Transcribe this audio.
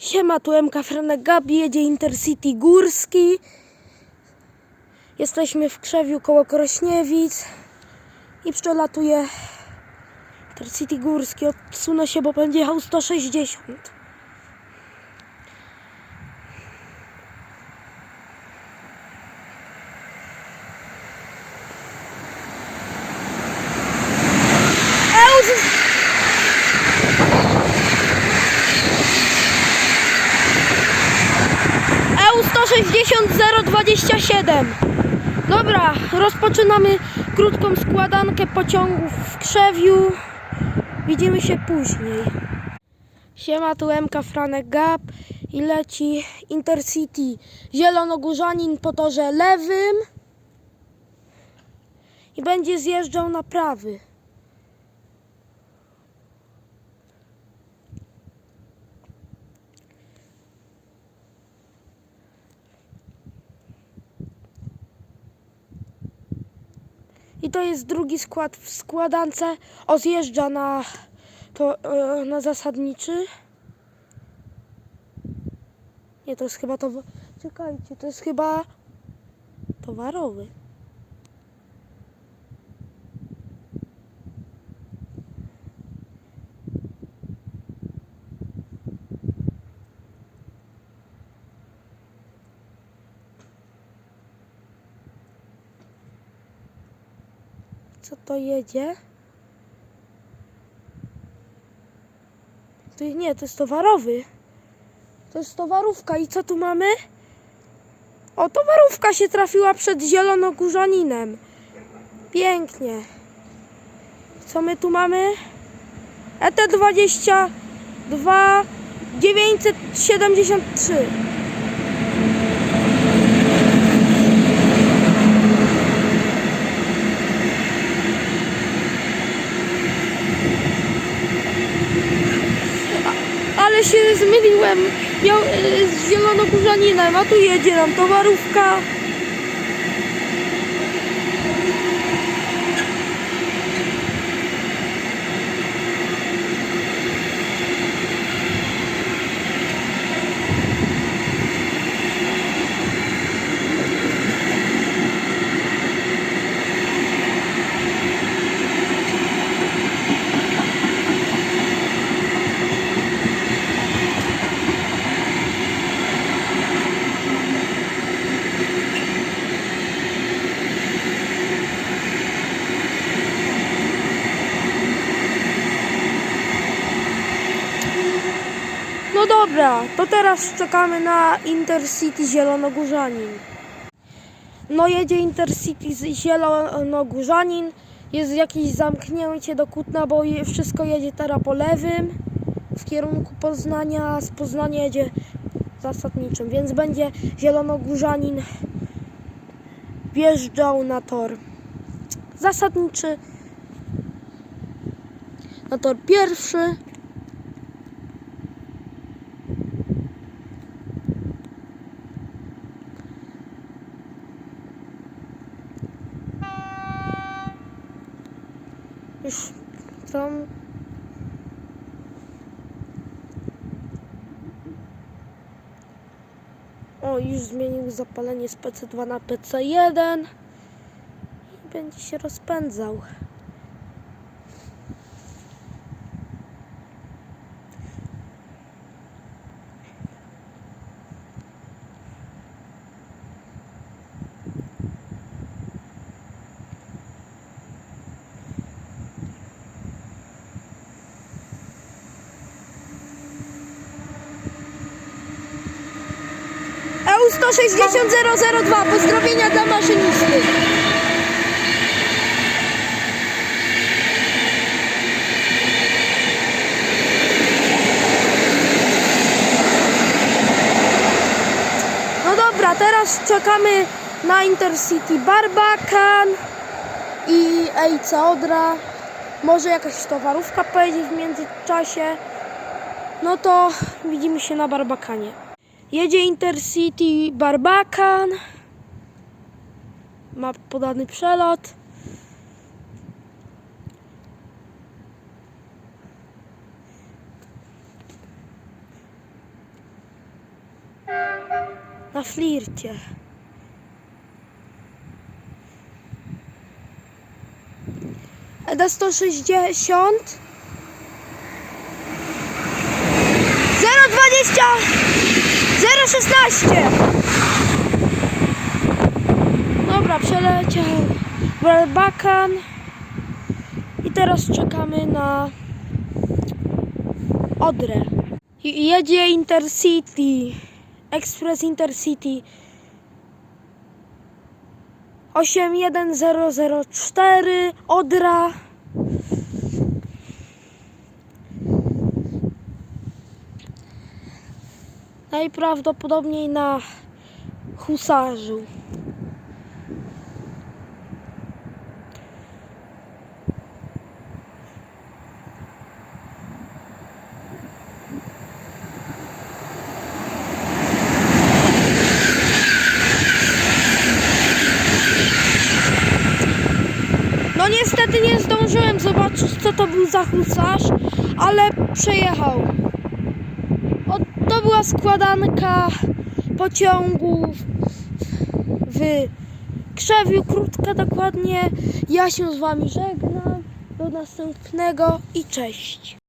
Siema, tu MK Franek Gabi, jedzie Intercity Górski. Jesteśmy w Krzewiu koło Krośniewic i przelatuje Intercity Górski. Odsunę się, bo będzie jechał 160. 027. Dobra, rozpoczynamy krótką składankę pociągów w Krzewiu. Widzimy się później. Siema, tu MK Franek Gap i leci Intercity Zielonogórzanin po torze lewym i będzie zjeżdżał na prawy. To jest drugi skład w składance. O, zjeżdża na, to, e, na zasadniczy. Nie, to jest chyba to. Czekajcie, to jest chyba towarowy. Co to jedzie? To, nie, to jest towarowy. To jest towarówka. I co tu mamy? O, towarówka się trafiła przed zielonogórzaninem. Pięknie. Co my tu mamy? E ET22 973. Ale się zmyliłem. Miał e, z zielonogórzaninem, a tu jedzie nam towarówka. No dobra, to teraz czekamy na Intercity Zielonogórzanin. No jedzie Intercity z Zielonogórzanin. Jest jakieś zamknięcie do Kutna, bo wszystko jedzie teraz po lewym w kierunku Poznania. Z Poznania jedzie zasadniczym, więc będzie Zielonogórzanin wjeżdżał na tor zasadniczy. Na tor pierwszy. Już tam. O, już zmienił zapalenie z PC2 na PC1 i będzie się rozpędzał. 160 002, pozdrowienia dla maszynisty. No dobra, teraz czekamy na Intercity Barbakan i EIC Odra. Może jakaś towarówka pojedzie w międzyczasie. No to widzimy się na Barbakanie. Jedzie Intercity Barbakan. Ma podany przelot. Na flircie. ED160 016 Dobra, przeleciał Welbakan i teraz czekamy na Odrę. Jedzie Intercity, Express Intercity 81004 Odra. Najprawdopodobniej na husarzu. No niestety nie zdążyłem zobaczyć co to był za husarz, ale przejechał. To była składanka pociągów w Krzewiu, krótka dokładnie. Ja się z wami żegnam. Do następnego i cześć.